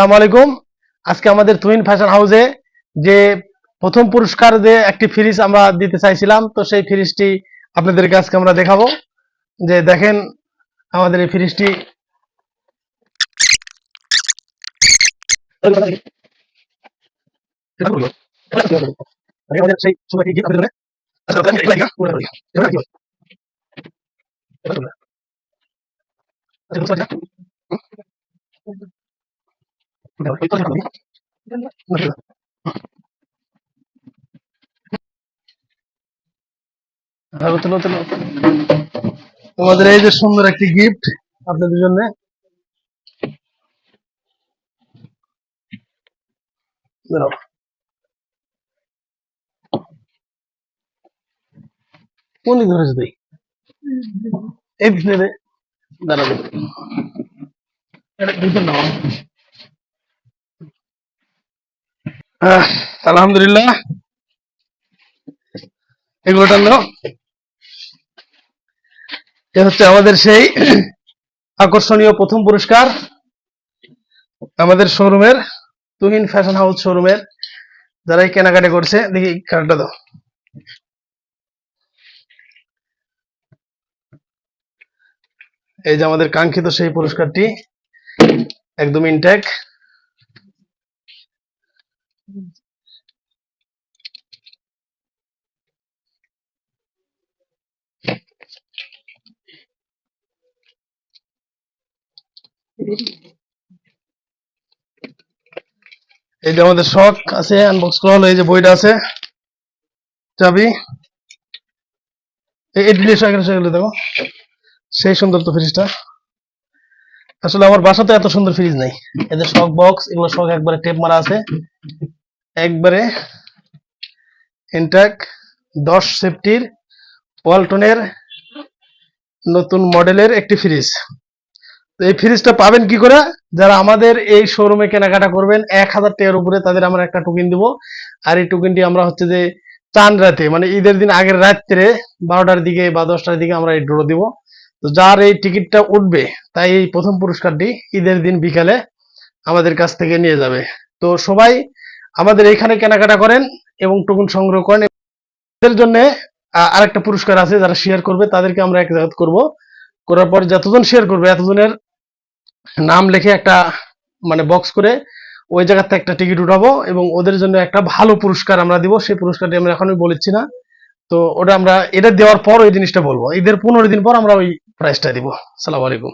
সালাম আলাইকুম। আজকে আমাদের তুহিন ফ্যাশন হাউসে যে প্রথম পুরস্কার যে একটি ফ্রিজ আমরা দিতে চাইছিলাম, তো সেই ফ্রিজটি আপনাদেরকে আজকে আমরা দেখাবো। যে দেখেন আমাদের এই ফ্রিজটি। তুলো তোমাদের এই যে সুন্দর একটি গিফট আপনাদের জন্য। দাঁড়াও। কোন দিকে ধরেছে তুই? এই পিছনে রে এটা ভিতর নাও। আলহামদুলিল্লাহ। এগুলো টানো এ হচ্ছে আমাদের সেই আকর্ষণীয় প্রথম পুরস্কার আমাদের শোরুমের, তুহিন ফ্যাশন হাউস শোরুমের, যারা এই কেনাকাটি করছে। দেখি, কার্ডটা দাও। এই যে আমাদের কাঙ্ক্ষিত সেই পুরস্কারটি, একদম ইনটেক এই যে আমাদের শখ আছে আনবক্স করা হলো এই যে বইটা আছে, চাবি। দেখো, সেই সুন্দর তো ফ্রিজটা আসলে আমার বাসাতে এত সুন্দর ফ্রিজ নাই। এদের শখ বক্স এগুলো শখ একবারে টেপ মারা আছে। একবারে ইনট্যাক দশ সেফটির পল্টনের নতুন মডেলের একটি ফ্রিজ তো এই ফ্রিজটা পাবেন কি করে? যারা আমাদের এই শোরুমে কেনাকাটা করবেন, এক হাজার টাকার উপরে তাদের আমরা একটা টোকেন দিব। আর এই টোকেনটি আমরা হচ্ছে যে চান রাতে মানে ঈদের দিন আগের রাত্রে বারোটার দিকে বা দশটার দিকে আমরা এই ড্র দিব। তো যার এই টিকিটটা উঠবে, তাই এই প্রথম পুরস্কারটি ঈদের দিন বিকালে আমাদের কাছ থেকে নিয়ে যাবে। তো সবাই আমাদের এখানে কেনাকাটা করেন এবং টোকেন সংগ্রহ করেন। এদের জন্য আরেকটা পুরস্কার আছে যারা শেয়ার করবে, তাদেরকে আমরা এক জায়গা করব। করার পর যতজন শেয়ার করবে, এতজনের নাম লিখে একটা মানে বক্স করে ওই জায়গাতে একটা টিকিট উঠাবো এবং ওদের জন্য একটা ভালো পুরস্কার আমরা দিব। সেই পুরস্কারটি আমরা এখনই বলেছি না। তো ওটা আমরা, এটা দেওয়ার পর ওই জিনিসটা বলব। ঈদের পনেরো দিন পর আমরা ওই প্রাইসটা দিব। সালাম আলাইকুম।